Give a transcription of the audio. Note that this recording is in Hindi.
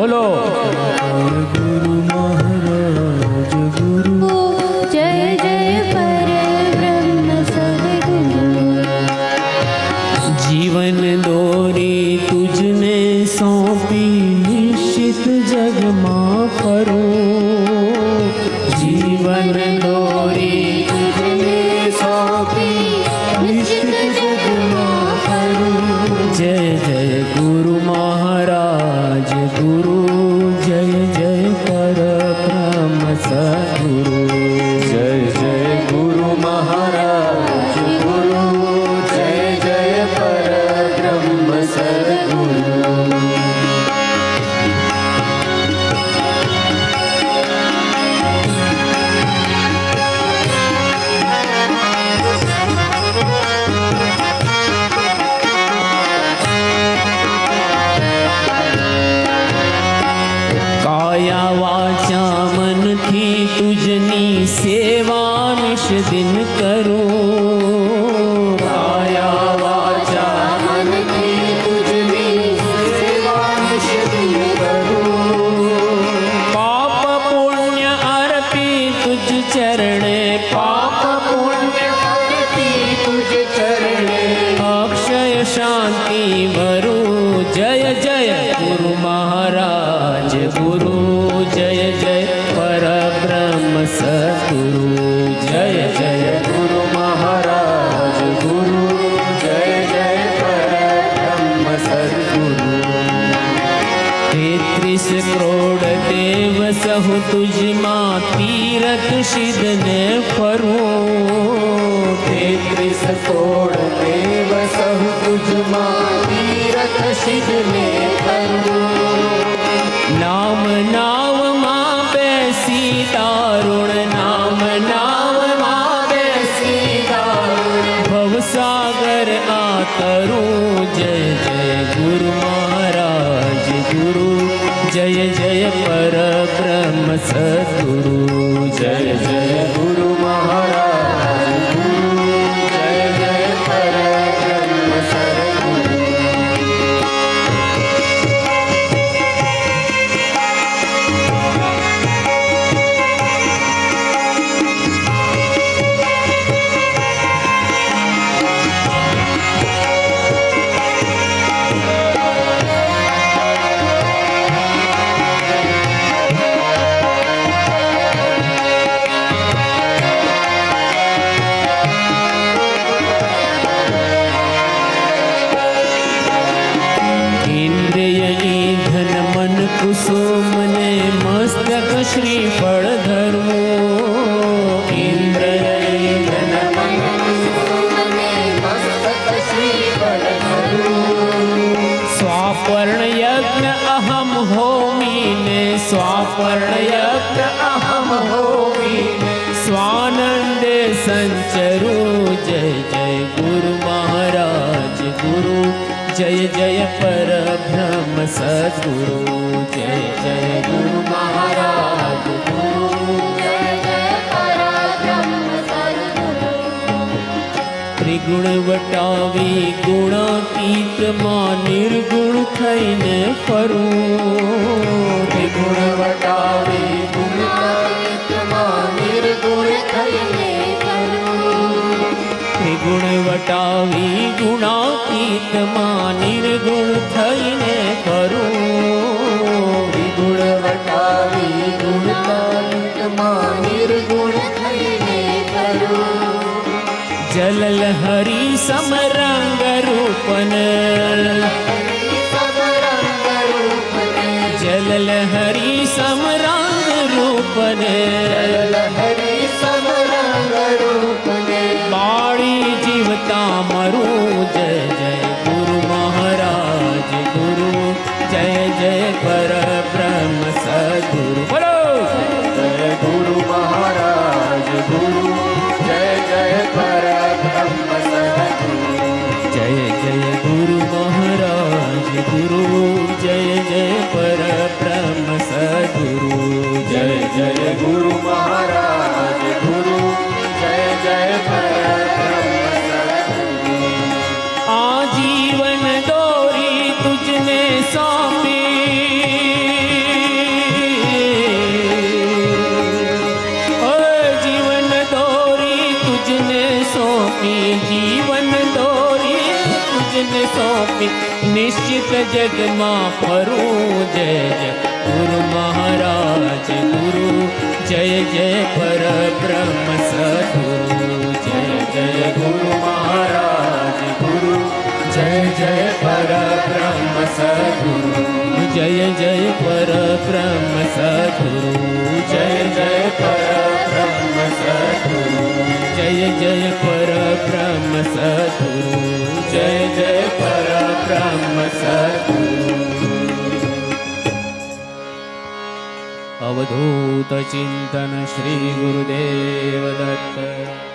बोलो। जीवन दो ಸದ್ಗುರು चरण पाप पुण्य तुझ चरण। अक्षय शांति भरू। जय जय गुरु महाराज, गुरु जय जय पर ब्रह्म सतगुरु जय जय गुरु महाराज, गुरु जय जय पर ब्रह्म सतगुरु तेत्रिस करोड़ देव सहु तुझ मा तीरथ सिद्धन फरो। तेत्रिस करोड़ देव सहु तुझ मा तीरथ सिद्धन फरो। नाम नाम जय जय पर परब्रह्म सद्गुरु जय जय। શ્રી ફળ ધરવું બળ સ્વાપર્ણ યજ્ઞ અહમ હોમીને સ્વાપર્ણ યજ્ઞ અહમ હોમીને, સ્વાનંદે સંચરું, જય જય ગુરુ મહારાજ ગુરુ, જય જય પરબ્રહ્મ સદગુરુ, જય જય ગુરુ ત્રિગુણ વટાવી ગુણાતીતમાં નિર્ગુણ થઈને ફરું. ગુણ વટાવી ગુણાતીતમાં નિર્ગુણ થઈને ત્રિગુણ વટાવી ગુણાતીતમાં નિર્ગુણ થઈને ફરું. summer सौंपी जीवन तोरी तुझने सौंपी निश्चित जग माँ परू जय जय गुरु महाराज, गुरु, जय जय पर ब्रह्म सदगुरु, जय जय गुरु महाराज, गुरु, जय जय पर ब्रह्म सदगुरु, जय जय पर ब्रह्म सदगुरु, जय जय पर જય જય પરબ્રહ્મ સદગુરુ. જય જય પરબ્રહ્મ સદગુરુ. અવધૂત ચિંતન શ્રી ગુરુદેવ દત્ત.